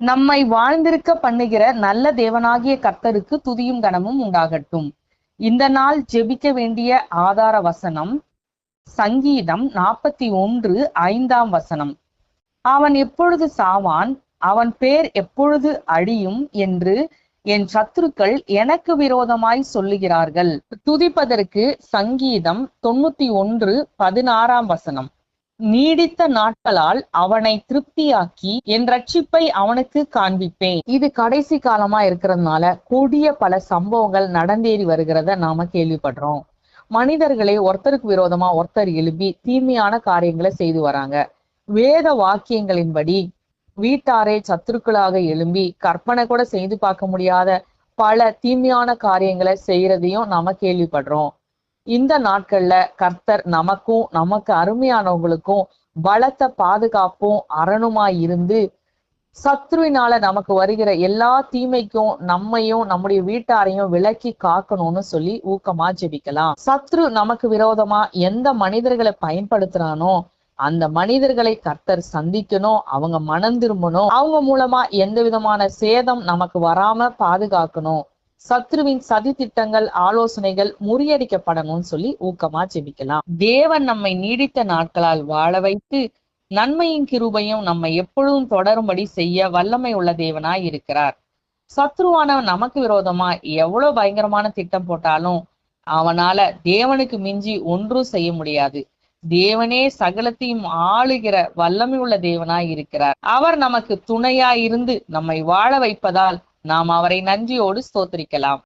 நம்மை வாழ்ந்திருக்க பண்ணுகிற நல்ல தேவனாகிய கர்த்தருக்கு துதியும் கனமும் உண்டாகட்டும். இந்த நாள் ஜெபிக்க வேண்டிய ஆதார வசனம் சங்கீதம் நாற்பத்தி ஒன்று ஐந்தாம் வசனம். அவன் எப்பொழுது சாவான்? அவன் பேர் எப்பொழுது அழியும் என்று என் சத்துருக்கள் எனக்கு விரோதமாய் சொல்லுகிறார்கள். துதிப்பதற்கு சங்கீதம் தொண்ணூத்தி ஒன்று பதினாறாம் வசனம். நீடித்த நாட்களால் அவனை திருப்தியாக்கி என் ரட்சிப்பை அவனுக்கு காண்பிப்பேன். இது கடைசி காலமா இருக்கிறதுனால கொடிய பல சம்பவங்கள் நடந்தேறி வருகிறத நாம கேள்விப்படுறோம். மனிதர்களை ஒருத்தருக்கு விரோதமா ஒருத்தர் எழுப்பி தீமையான காரியங்களை செய்து வராங்க. வேத வாக்கியங்களின்படி வீட்டாரை சத்துருக்களாக எழும்பி கற்பனை கூட செய்து பார்க்க முடியாத பல தீமையான காரியங்களை செய்யறதையும் நாம கேள்விப்படுறோம். இந்த நாட்கள்ல கர்த்தர் நமக்கும் நமக்கு அருமையானவங்களுக்கும் பலத்த பாதுகாப்பும் அரணுமாய் இருந்து சத்ருவினால நமக்கு வருகிற எல்லா தீமைக்கும் நம்மையும் நம்முடைய வீட்டாரையும் விலக்கி காக்கணும்னு சொல்லி ஊக்கமா ஜெபிக்கலாம். சத்ரு நமக்கு விரோதமா எந்த மனிதர்களை பயன்படுத்துறானோ அந்த மனிதர்களை கர்த்தர் சந்திக்கணும் அவங்க மனம் திரும்பணும். அவங்க மூலமா எந்த விதமான சேதம் நமக்கு வராம பாதுகாக்கணும். சத்ருவின் சதி திட்டங்கள் ஆலோசனைகள் முறியடிக்கப்படணும்னு சொல்லி ஊக்கமா ஜெபிக்கலாம். தேவன் நம்மை நீடித்த நாட்களால் வாழ வைத்து நன்மையின் கிருபையும் நம்மை எப்பொழுதும் தொடரும்படி செய்ய வல்லமை உள்ள தேவனாய் இருக்கிறார். சத்ருவானவன் நமக்கு விரோதமா எவ்வளவு பயங்கரமான திட்டம் போட்டாலும் அவனால தேவனுக்கு மிஞ்சி ஒன்றும் செய்ய முடியாது. தேவனே சகலத்தையும் ஆளுகிற வல்லமை உள்ள தேவனாய் இருக்கிறார். அவர் நமக்கு துணையாய் இருந்து நம்மை வாழ வைப்பதால் நாம் அவரை நன்றியோடு ஸ்தோத்திரிக்கலாம்.